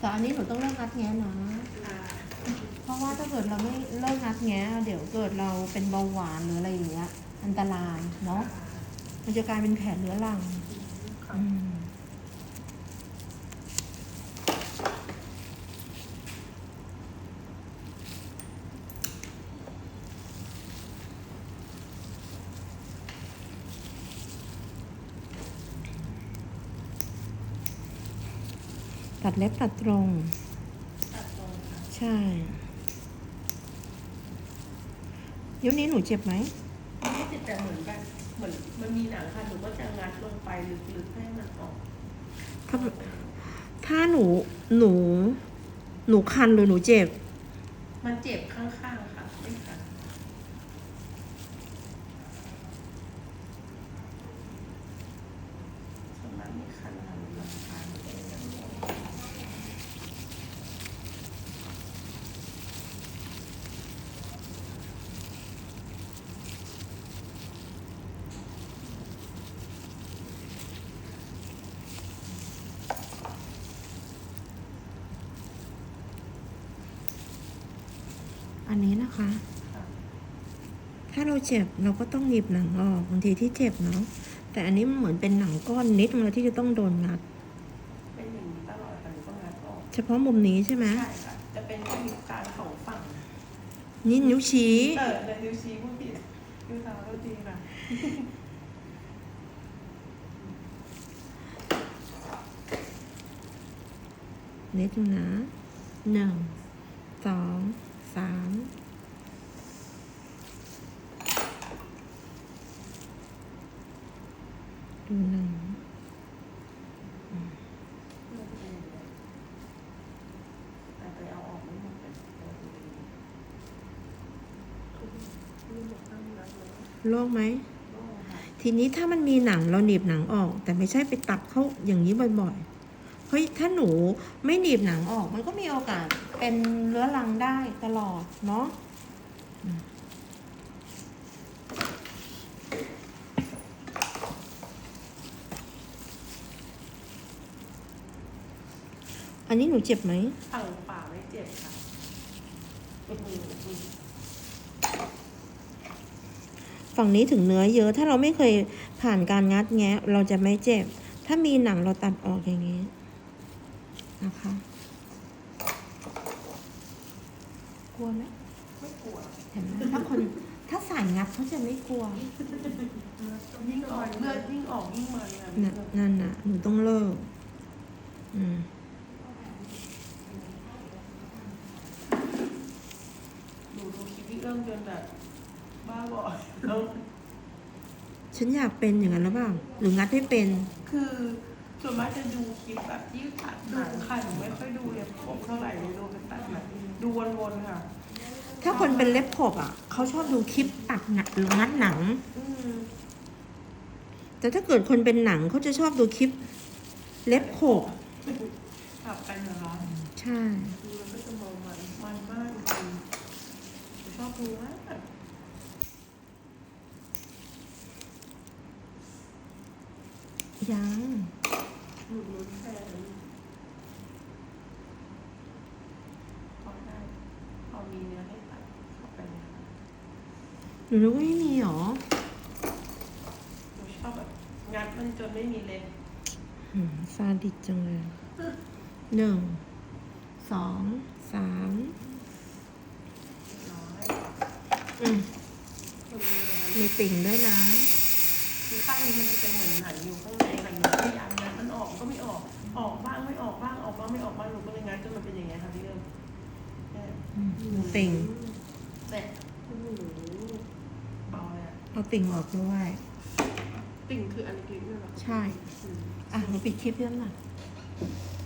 แต่อันนี้หนูต้องเลิกงัดแงะนะเพราะว่าถ้าเกิดเราไม่เลิกงัดแงะเดี๋ยวเกิดเราเป็นเบาหวานหรืออะไรอย่างเงี้ยอันตรายเนาะมันจะกลายเป็นแผลเรื้อรังอืม ตัดเล็บตัดตรง ตัดตรงค่ะใช่ ยุคนี้หนูเจ็บไหมไม่ติดแต่เหมือนกันเหมือนมันมีหนังค่ะหนูก็จะงัดลงไปลึกๆให้มันออกถ้าถ้าหนูหนู หนูคันหรือหนูเจ็บ มันเจ็บข้างๆค่ะไม่ค่ะส่วนมากไม่คันค่ะมันลำคาญมันเป็นอย่างนี้ อันนี้นะคะค่ะถ้าเราเจ็บเราก็ต้องหนีบหนังออกบางทีที่เจ็บเนาะแต่อันนี้มันเหมือนเป็นหนังก้อนนิดนึงแล้วที่จะต้องโดนงัด เป็นอย่างนี้ตลอดค่ะหนูก็งัดออกเฉพาะมุมนี้ใช่ไหมใช่ค่ะจะเป็นนิ้วกลางสองฝั่งนี่นิ้วชี้เออในนิ้วชี้พูดผิดนิ้วเท้าก็ดีค่ะนิดนึงนะหนึ่งสอง สามดูหนังแต่ไปเอาออกไม่หมดเป็นตัวดีลูกบอกห้ามรัดเลยโล่งไหมโล่งค่ะทีนี้ถ้ามันมีหนังเราหนีบหนังออก แต่ไม่ใช่ไปตัดเข้าอย่างนี้บ่อยๆ เฮ้ยถ้าหนูไม่หนีบหนังออก มันก็มีโอกาสเป็นเรื้อรังได้ตลอดเนาะอืมอันนี้หนูเจ็บไหมฝั่งขวาไม่เจ็บค่ะอือหืออือฝั่งนี้ถึงเนื้อเยอะ ถ้าเราไม่เคยผ่านการงัดแงะ เราจะไม่เจ็บ ถ้ามีหนังเราตัดออกอย่างนี้ นะคะ กลัวไหมไม่กลัวเห็นไหมถ้าคนถ้าสายงัดเขาจะไม่กลัวยิ่งออกเลือดยิ่งออกยิ่งมันอะน่ะนั่นน่ะหนูต้องเลิก อืมดูดูคลิปพี่เอื้องจนแบบบ้าบอแล้วฉันอยากเป็นอย่างนั้นหรือเปล่าหรืองัดให้เป็น คือ ส่วนมากจะดูคลิปแบบที่ตัดหนังค่ะหนูไม่ค่อยดูเลยผมเท่าไหร่เลยดูเป็นตัดหนังดูวนๆค่ะ ถ้าคนเป็นเล็บขบอะเขาชอบดูคลิปตัดหนักหรืองัดหนัง อืมแต่ถ้าเกิดคนเป็นหนังเขาจะชอบดูคลิปเล็บขบกลับกันนะคะใช่ ดูแล้วก็จะมองมันมันมากจริงหนูชอบดูมากยัง หนูลุ้นแฟนพอได้พอมีเนื้อให้ตัดเข้าไปเลยค่ะหนูนึกว่าไม่มีหรอหนูชอบแบบงัดมันจนไม่มีเล็บอืมซาดิสจังเลยหนึ่งสองสามน้อยอืมคนมีเนื้อมีติ่งด้วยนะ คือข้างนี้มันจะเป็นเหมือนหนังอยู่ข้างใน กก็ไม่ออก ออกบ้างไม่ออกบ้างออกบ้างไม่ออกบ้างหนูก็เลยงัดจนมันเป็นอย่างเงี้ยค่ะพี่เอิญเนี่ยอืมติ่งแต่โอ้โหเบาเลยอะเอาติ่งออกด้วย ติ่งคืออันเล็กๆด้วยเหรอใช่อืมอะหนูปิดคลิปยังหน่อยอ